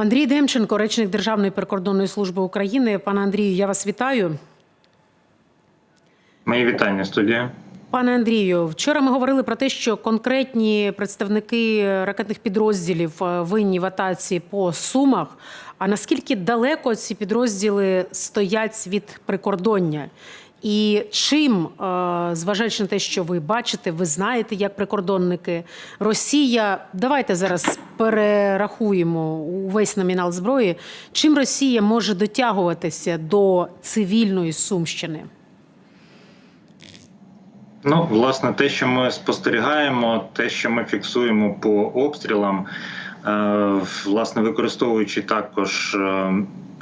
Андрій Демченко, речник Державної прикордонної служби України. Пане Андрію, я вас вітаю. Мої вітання, студія. Пане Андрію, вчора ми говорили про те, що конкретні представники ракетних підрозділів е, винні в атаці по сумах. А наскільки далеко ці підрозділи стоять від прикордоння? І чим, е, зважаючи на те, що ви бачите, ви знаєте, як прикордонники, Росія, давайте зараз перерахуємо увесь номінал зброї. Чим Росія може дотягуватися до цивільної Сумщини? Ну, власне, те, що ми спостерігаємо, те, що ми фіксуємо по обстрілам, е, власне, використовуючи також е,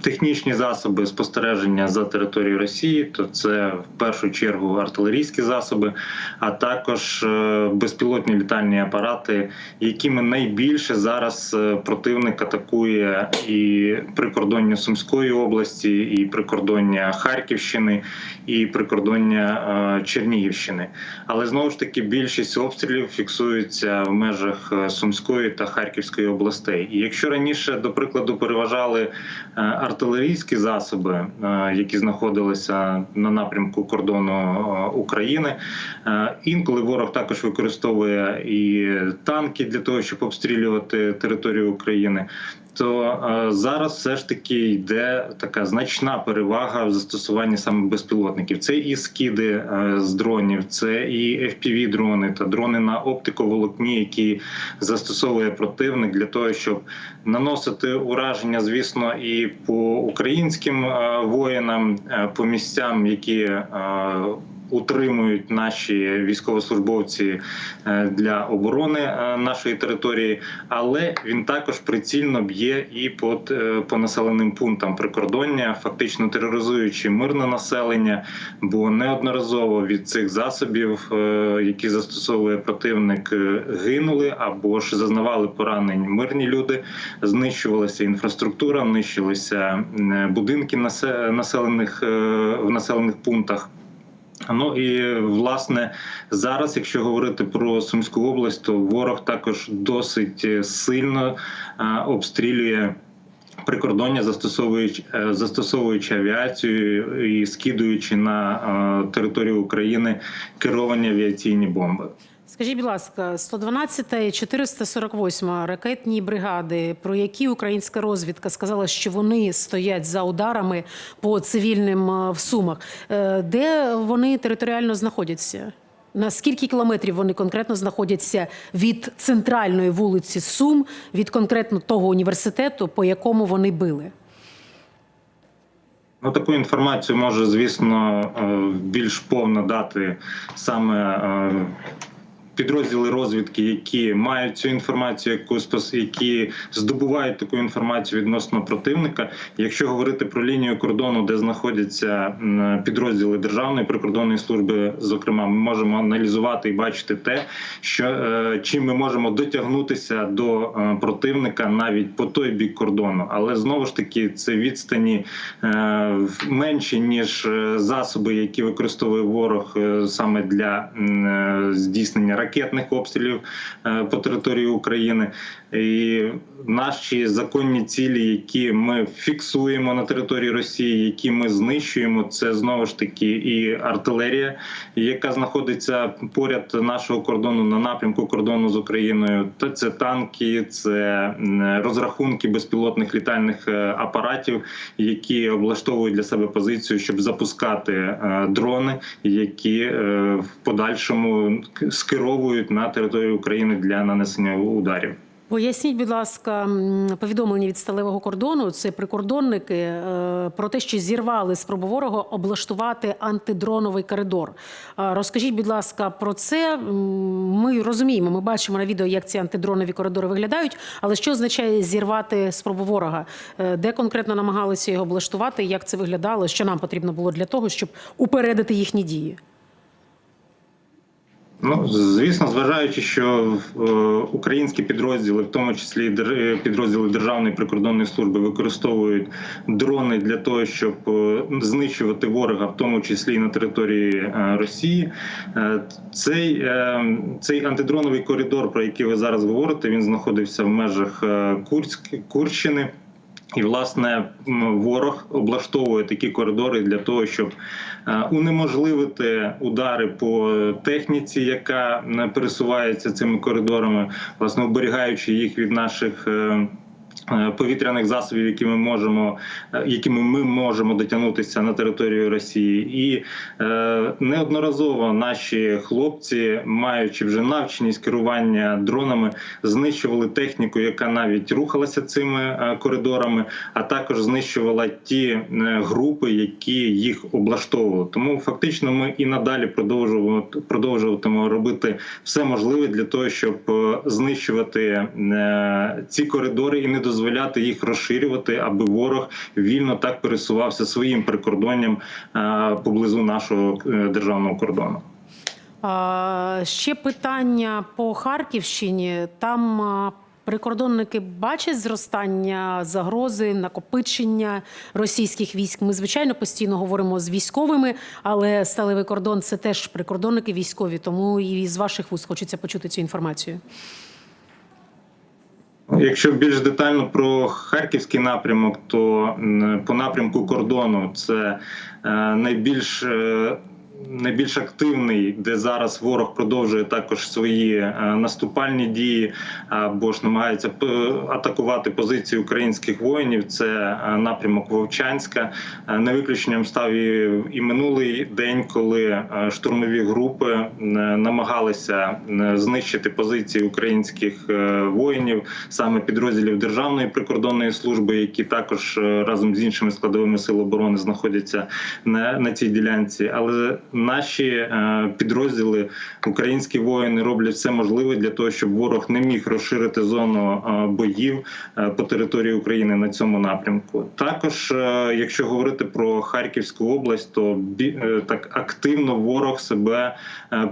технічні засоби спостереження за територією Росії, то це в першу чергу артилерійські засоби, а також е, безпілотні літальні апарати, якими найбільше зараз е, противник атакує і прикордоння Сумської області, і прикордоння Харківщини, і прикордоння е, Чернігівщини. Але знову ж таки більшість обстрілів фіксуються в межах Сумської та Харківської областей. І якщо раніше, до прикладу, переважали артилерійські засоби, е, які знаходилися на напрямку кордону е, України, е, інколи ворог також використовує і танки для того, щоб обстрілювати територію України. То е, зараз все ж таки йде така значна перевага в застосуванні саме безпілотників. Це і скиди е, з дронів, це і fpv дрони та дрони на оптиковолокні, які застосовує противник для того, щоб наносити ураження, звісно, і по українським е, воїнам, по місцям, які утримують наші військовослужбовці е, для оборони е, нашої території, але він також прицільно б'є і по, е, по населеним пунктам прикордоння, фактично тероризуючи мирне населення, бо неодноразово від цих засобів, які застосовує противник, гинули або ж зазнавали поранень мирні люди, знищувалася інфраструктура, нищилися будинки населених в населених пунктах. Ну і власне зараз, якщо говорити про Сумську область, то ворог також досить е, сильно е, обстрілює. Прикордоння застосовуючи е, застосовуючи авіацію і скидуючи на територію України керовані авіаційні бомби. Скажіть, будь ласка, 112 і 448 ракетні бригади, про які українська розвідка сказала, що вони стоять за ударами по цивільним е, в Сумах. Е, Де вони територіально знаходяться? На скільки кілометрів вони конкретно знаходяться від центральної вулиці Сум, від конкретно того університету, по якому вони били? Ну, таку інформацію може, звісно, е, більш повно дати саме підрозділи розвідки, які мають цю інформацію, яку які здобувають таку інформацію відносно противника. Якщо говорити про лінію кордону, де знаходяться підрозділи Державної прикордонної служби, зокрема, ми можемо аналізувати і бачити те, що е, чим ми можемо дотягнутися до е, противника навіть по той бік кордону, але знову ж таки це відстані е, менші ніж засоби, які використовує ворог саме для здійснення ракетних обстрілів е, по території України. І наші законні цілі, які ми фіксуємо на території Росії, які ми знищуємо, це знову ж таки і артилерія, яка знаходиться поряд нашого кордону на напрямку кордону з Україною. Та це танки, це розрахунки безпілотних літальних е, апаратів, які облаштовують для себе позицію, щоб запускати е, дрони, які в подальшому скеровують на територію України для нанесення ударів. Поясніть, будь ласка, повідомлення від сталевого кордону. Це прикордонники е, про те, що зірвали спробу ворога облаштувати антидроновий коридор. Е, Розкажіть, будь ласка, про це. Ми розуміємо, ми бачимо на відео, як ці антидронові коридори виглядають. Але що означає зірвати спробу ворога? Е, Де конкретно намагалися його облаштувати? Як це виглядало? Що нам потрібно було для того, щоб упередити їхні дії? Ну, звісно, зважаючи, що е, українські підрозділи, в тому числі е, підрозділи Державної прикордонної служби, використовують дрони для того, щоб е, знищувати ворога, в тому числі і на території Росії. Цей, цей антидроновий коридор, про який ви зараз говорите, він знаходився в межах Курськ, Курщини. І, власне, ворог облаштовує такі коридори для того, щоб е, унеможливити удари по техніці, яка е, пересувається цими коридорами, власне, оберігаючи їх від наших. Е, Повітряних засобів, які ми можемо, е, якими ми можемо дотягнутися на територію Росії, і е, неодноразово наші хлопці, маючи вже навченість керування дронами, знищували техніку, яка навіть рухалася цими е, коридорами, а також знищувала ті групи, які їх облаштовували. Тому фактично ми і надалі продовжуємо продовжуватимемо робити все можливе для того, щоб знищувати е, ці коридори і не дозволяти їх розширювати, аби ворог вільно так пересувався своїм прикордонням е, поблизу нашого е, державного кордону. Ще питання по Харківщині. Там прикордонники бачать зростання загрози, накопичення російських військ. Ми, звичайно, постійно говоримо з військовими, але сталевий кордон це теж прикордонники військові. Тому і з ваших вуст хочеться почути цю інформацію. Якщо більш детально про харківський напрямок, то по напрямку кордону це е, найбільш е, найбільш активний, де зараз ворог продовжує також свої е, наступальні дії або ж намагається атакувати позиції українських воїнів. Це е, напрямок Вовчанська. Е, Не виключенням став і, і минулий день, коли штурмові групи намагалися знищити позиції українських воїнів, саме підрозділів Державної прикордонної служби, які також разом з іншими складовими сил оборони знаходяться на, на цій ділянці. Але наші е, підрозділи, українські воїни роблять все можливе для того, щоб ворог не міг розширити зону е, боїв е, по території України на цьому напрямку. Також, якщо говорити про Харківську область, то так активно ворог себе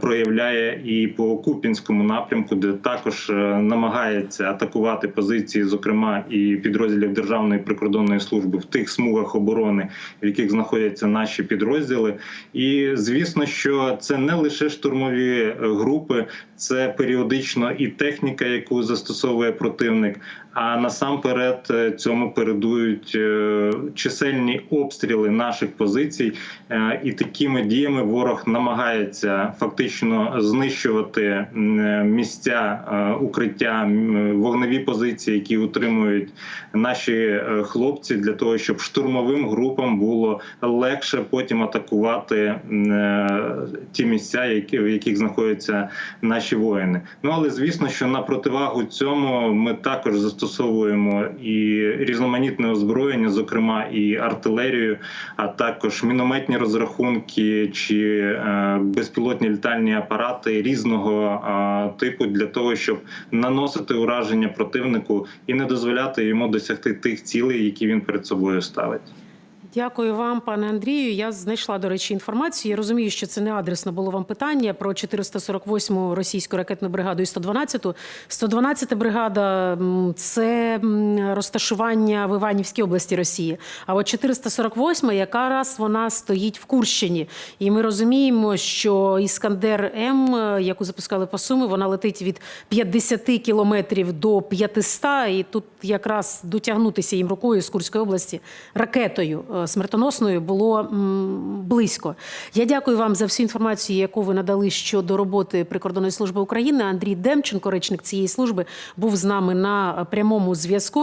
проявляє і по Купінському напрямку, де також намагається атакувати позиції, зокрема і підрозділів Державної прикордонної служби в тих смугах оборони, в яких знаходяться наші підрозділи. І звісно, що це не лише штурмові е, групи, це періодично і техніка, яку застосовує противник. А насамперед е, цьому передують е, чисельні обстріли наших позицій, Е, і такими діями ворог намагається фактично знищувати місця укриття, вогневі позиції, які утримують наші хлопці, для того, щоб штурмовим групам було легше потім атакувати ті місця, в яких знаходяться наші воїни. Ну але звісно, що на противагу цьому ми також застосовуємо і різноманітне озброєння, зокрема і артилерію, а також мінометні розрахунки чи е, безпілотні літальні апарати різного е, типу для того, щоб наносити ураження противнику і не дозволяти йому досягти тих цілей, які він перед собою ставить. Дякую вам, пане Андрію. Я знайшла, до речі, інформацію. Я розумію, що це не адресно було вам питання про 448-му російську ракетну бригаду і 112-ту. 112-та бригада це розташування в Іванівській області Росії. А от 448-ма якраз вона стоїть в Курщині. І ми розуміємо, що Іскандер М, яку запускали по Суми, вона летить від 50 кілометрів до 500, і тут якраз дотягнутися їм рукою з Курської області ракетою е, смертоносною було близько. Я дякую вам за всю інформацію, яку ви надали щодо роботи прикордонної служби України. Андрій Демченко, речник цієї служби, був з нами на прямому зв'язку.